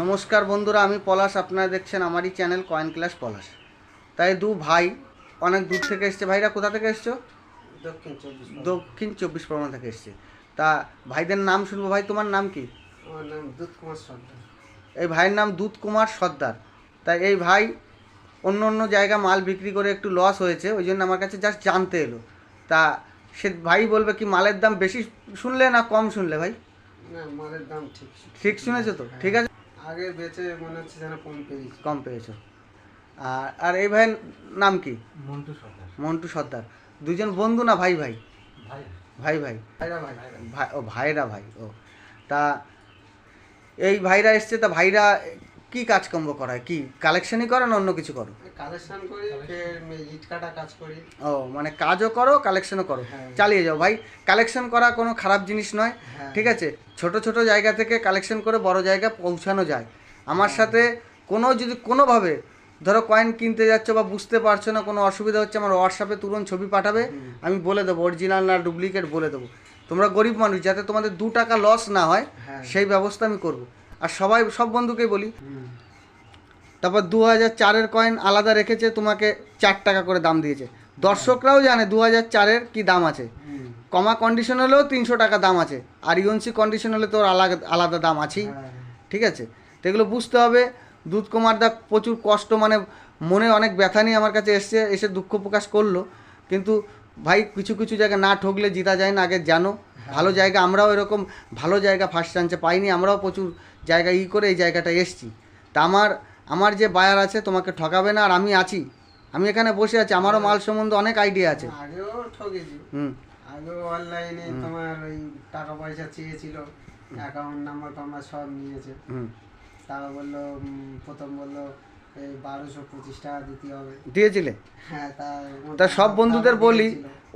নমস্কার বন্ধুরা আমি পলাশ। আপনারা দেখছেন আমারই চ্যানেল কয়েন ক্লাস পলাশ। তাই দু ভাই অনেক দূর থেকে এসছে। ভাইরা কোথা থেকে এসছো? দক্ষিণ চব্বিশ পরগনা। দক্ষিণ চব্বিশ পরগনা থেকে এসছে। তা ভাইদের নাম শুনব ভাই তোমার নাম কি? আমার নাম দুধ কুমার সর্দার। এই ভাইয়ের নাম দুধ কুমার সর্দার। তাই এই ভাই অন্য অন্য জায়গা মাল বিক্রি করে একটু লস হয়েছে ওই জন্য আমার কাছে জাস্ট জানতে এলো। তা সে ভাই বলবে কি মালের দাম বেশি শুনলে না কম শুনলে ভাই? না মালের দাম ঠিক ঠিক শুনেছো তো? ঠিক আছে? আগে বেচে মনে হচ্ছে যেন কম পেয়েছি। কম পেয়েছ। আর আর এই ভাইয়ের নাম কি? মন্টু সর্দার। মন্টু সর্দার। দুজন বন্ধু না ভাই ভাই? ভাই ভাই। ভাই ভাইরা ভাই। ভাই ও ভাইরা ভাই ও। তা এই ভাইরা এসছে তা ভাইরা কি কাজকর্ম করায়? কি কালেকশনই করো না অন্য কিছু করো? কালেকশন করি ইট কাটা কাজ করি। ও মানে কাজও করো কালেকশনও করো। হ্যাঁ। চালিয়ে যাও ভাই। কালেকশন করা কোনো খারাপ জিনিস নয় হ্যাঁ। ঠিক আছে? ছোট ছোট জায়গা থেকে কালেকশন করে বড় জায়গায় পৌঁছানো যায়। আমার সাথে কোনো যদি কোনোভাবে ধরো কয়েন কিনতে যাচ্ছ বা বুঝতে পারছ না কোনো অসুবিধা হচ্ছে আমার হোয়াটসঅ্যাপে তুরন্ত ছবি পাঠাবে আমি বলে দেবো অরিজিনাল না ডুপ্লিকেট বলে দেবো। তোমরা গরিব মানুষ যাতে তোমাদের দু টাকা লস না হয় হ্যাঁ। সেই ব্যবস্থা আমি করব। আর সবাই সব বন্ধুকেই বলি। তারপর দু হাজার চারের কয়েন আলাদা রেখেছে তোমাকে চার টাকা করে দাম দিয়েছে। দর্শকরাও জানে দু হাজার চারের কী দাম আছে। কমা কন্ডিশন হলেও তিনশো টাকা দাম আছে। আর ইউএনসি কন্ডিশন হলে তোর আলাদা আলাদা দাম আছেই। হ্যাঁ। ঠিক আছে? তো এগুলো বুঝতে হবে। দুধ কুমার দা প্রচুর কষ্ট মানে মনে অনেক ব্যথা নিয়ে আমার কাছে এসছে এসে দুঃখ প্রকাশ করল। কিন্তু ভাই কিছু কিছু জায়গায় না ঠকলে জিতা যায় না আগে জানো। ভালো জায়গা আমরাও এরকম ভালো জায়গা ফার্স্ট চান্সে পাইনি আমরাও প্রচুর জায়গা ই করে এই জায়গাটায় এসছি। তা আমার আমার যে বায়ার আছে তোমাকে ঠকাবে না আর আমি আছি। আমি এখানে বসে আছি আমারও মাল সম্বন্ধে অনেক আইডিয়া আছে। আগেও ঠকেছি। হুম। আগেও অনলাইনে তোমার ওই টাকা পয়সা চেয়েছিল অ্যাকাউন্ট নাম্বার টাম্বার সব নিয়েছে। হুম। তারা বলল প্রথম বলল বারোশো পঁচিশ টাকা দিতে হবে। দিয়েছিলে? হ্যাঁ তা সব বন্ধুদের বলি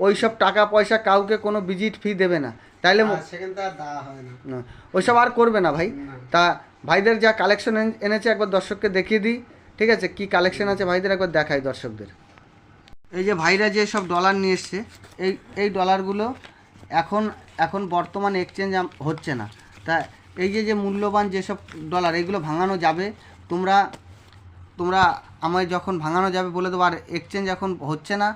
ওই সব টাকা পয়সা কাউকে কোনো ভিজিট ফি দেবে না। তাইলে সেখানে তো আর দেওয়া হয় না। না ওইসব আর করবে না ভাই। তা ভাইদের যা কালেকশন এনেছে একবার দর্শককে দেখিয়ে দিই ঠিক আছে? কি কালেকশন আছে ভাইদের একবার দেখাই দর্শকদের। এই যে ভাইরা যে সব ডলার নিয়ে এসছে এই এই ডলারগুলো এখন এখন বর্তমানে এক্সচেঞ্জ হচ্ছে না। তা এই যে যে মূল্যবান যেসব ডলার এগুলো ভাঙানো যাবে তোমরা তোমরা আমায় যখন ভাঙানো যাবে বলে দেবো, আর এক্সচেঞ্জ এখন হচ্ছে না।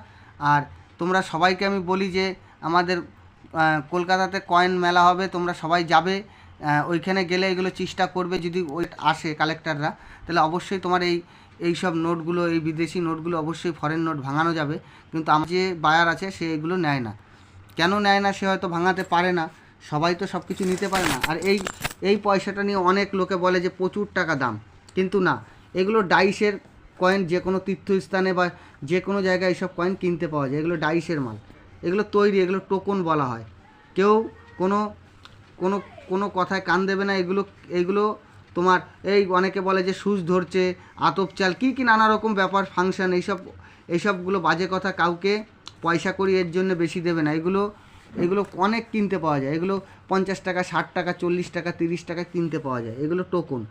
আর তোমরা সবাইকে আমি বলি যে, আমাদের কলকাতাতে কয়েন মেলা হবে, তোমরা সবাই যাবে। ওইখানে গেলে এগুলো চেষ্টা করবে যদি ওই আসে কালেক্টররা তাহলে অবশ্যই তোমার এই এই সব নোটগুলো এই বিদেশি নোটগুলো অবশ্যই ফরেন নোট ভাঙানো যাবে। কিন্তু আমার যে বায়ার আছে, সে এগুলো নেয় না। কেন নেয় না, সে হয়তো ভাঙাতে পারে না। সবাই তো সব কিছু নিতে পারে না। আর এই এই পয়সাটা নিয়ে অনেক লোকে বলে যে, প্রচুর টাকা দাম। কিন্তু না। এগুলো ডাইসের কয়েন যে কোনো তীর্থস্থানে বা যে কোনো জায়গায় এইসব কয়েন কিনতে পাওয়া যায়। এগুলো ডাইসের মাল। এগুলো তৈরি, এগুলো টোকন বলা হয়। কেউ কোনো কোনো কোনো কথায় কান দেবে না, এগুলো এগুলো তোমার, এই অনেকে বলে যে সুচ ধরছে, আতপ চাল, কী কী নানা রকম ব্যাপার ফাংশন এইসব, এইসবগুলো বাজে কথা কাউকে পয়সা করি এর জন্য বেশি দেবে না। এগুলো এগুলো অনেক কিনতে পাওয়া যায়। এগুলো পঞ্চাশ টাকা, ষাট টাকা, চল্লিশ টাকা, তিরিশ টাকা কিনতে পাওয়া যায়। এগুলো টোকন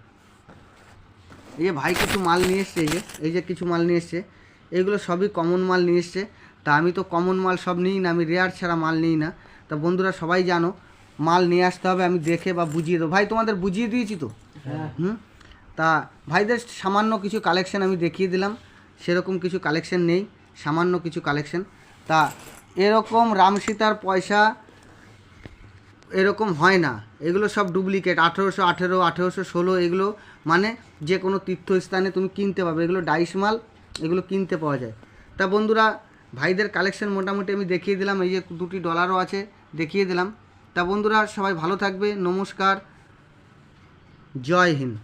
এই যে ভাই কিছু মাল নিয়ে এসছে এই যে এই যে কিছু মাল নিয়ে এসছে এগুলো সবই কমন মাল নিয়ে এসছে। তা আমি তো কমন মাল সব নিই না আমি রেয়ার ছাড়া মাল নিই না। তা বন্ধুরা সবাই জানো মাল নিয়ে আসতে হবে আমি দেখে বা বুঝিয়ে দেবো। ভাই তোমাদের বুঝিয়ে দিয়েছি তো? হুম? তা ভাইদের সামান্য কিছু কালেকশন আমি দেখিয়ে দিলাম। সেরকম কিছু কালেকশন নেই সামান্য কিছু কালেকশন তা এরকম রামসীতার পয়সা এরকম হয় না। এগুলো সব ডুপ্লিকেট আঠেরোশো আঠেরো আঠেরোশো ষোলো এগুলো মানে যে কোনো তীর্থস্থানে তুমি কিনতে পাবে এগুলো ডাইস মাল, এগুলো কিনতে পাওয়া যায়। তা বন্ধুরা, ভাইদের কালেকশন মোটামুটি আমি দেখিয়ে দিলাম, এই যে দুটি ডলারও আছে, দেখিয়ে দিলাম। তা বন্ধুরা, সবাই ভালো থাকবে, নমস্কার, জয় হিন্দ।